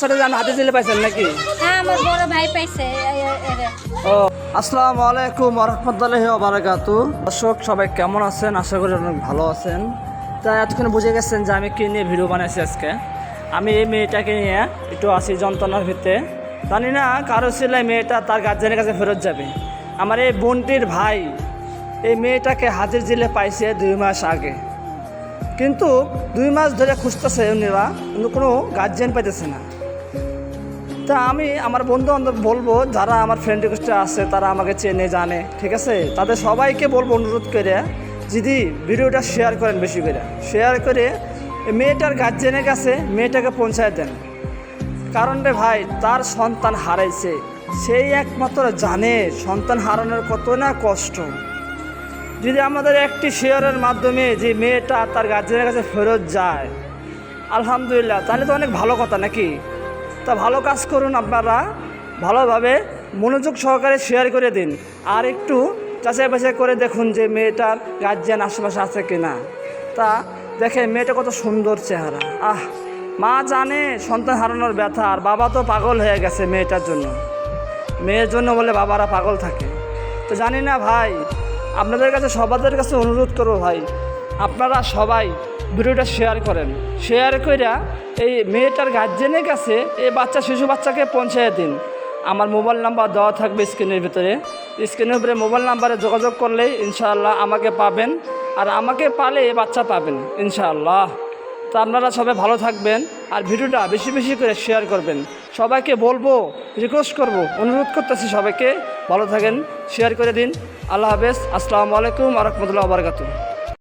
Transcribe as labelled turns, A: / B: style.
A: হাতে দিলে পাইছেন নাকি?
B: হ্যাঁ আমার বড় ভাই পাইছে।
A: ও আসসালামু আলাইকুম রহমতুল্লাহি বারাকাতু দর্শক সবাই কেমন আছেন? আশা করি অনেক ভালো আছেন। তা এতক্ষণ বুঝে গেছেন যে আমি কি নিয়ে ভিডিও বানাইছি আজকে। আমি এই মেয়েটাকে নিয়ে একটু আসি যন্ত্রণার ভিতরে জানি না কারও ছেলে মেয়েটা তার গার্জেনের কাছে ফেরত যাবে। আমার এই বোনটির ভাই এই মেয়েটাকে হাজির জিলে পাইছে দুই মাস আগে। কিন্তু দুই মাস ধরে খুঁজতেছে উনিরা কিন্তু কোনো গার্জেন পাইতেছে না। তা আমি আমার বন্ধু বান্ধব বলব, যারা আমার ফ্রেন্ড রিকোয়েস্টে আছে, তারা আমাকে চেনে, জানে, ঠিক আছে? তাদের সবাইকে বলব অনুরোধ করে, যদি ভিডিওটা শেয়ার করেন বেশি করে। শেয়ার করে মেয়েটার গার্জেনের কাছে মেয়েটাকে পৌঁছায় দেন। কারণ রে ভাই, তার সন্তান হারাইছে। সেই একমাত্র জানে সন্তান হারানোর কত না কষ্ট। যদি আমাদের একটি শেয়ারের মাধ্যমে যে মেয়েটা তার গার্জেনের কাছে ফেরত যায়, আলহামদুলিল্লাহ, তাহলে তো অনেক ভালো কথা নাকি? তা ভালো কাজ করুন আপনারা। ভালোভাবে মনোযোগ সহকারে শেয়ার করে দিন। আর একটু যাচাই বাছাই করে দেখুন যে মেয়েটার গার্জিয়ান আশেপাশে আছে কি না তা দেখে মেয়েটা কত সুন্দর চেহারা। আহ, মা জানে সন্তান হারানোর ব্যথা, আর বাবা তো পাগল হয়ে গেছে মেয়েটার জন্য। মেয়ের জন্য বলে বাবারা পাগল থাকে। তো জানি না ভাই, আপনাদের কাছে সবাদের কাছে অনুরোধ করব ভাই, আপনারা সবাই ভিডিওটা শেয়ার করেন। শেয়ার কইরা এই মেয়েটার গার্জেনের কাছে এই বাচ্চা, শিশু বাচ্চাকে পৌঁছে দিন। আমার মোবাইল নাম্বার দেওয়া থাকবে স্ক্রিনের ভিতরে। স্ক্রিনের উপরে মোবাইল নাম্বারে যোগাযোগ করলে ইনশাআল্লাহ আমাকে পাবেন আর আমাকে পালে এই বাচ্চা পাবেন, ইনশাআল্লাহ। তো আপনারা সবাই ভালো থাকবেন আর ভিডিওটা বেশি বেশি করে শেয়ার করবেন। সবাইকে বলব রিকোয়েস্ট করব, অনুরোধ করতেছি সবাইকে। ভালো থাকেন শেয়ার করে দিন। আল্লাহ হাফেজ। আসসালামু আলাইকুম আ রহমতুল্লাহ বারকাতু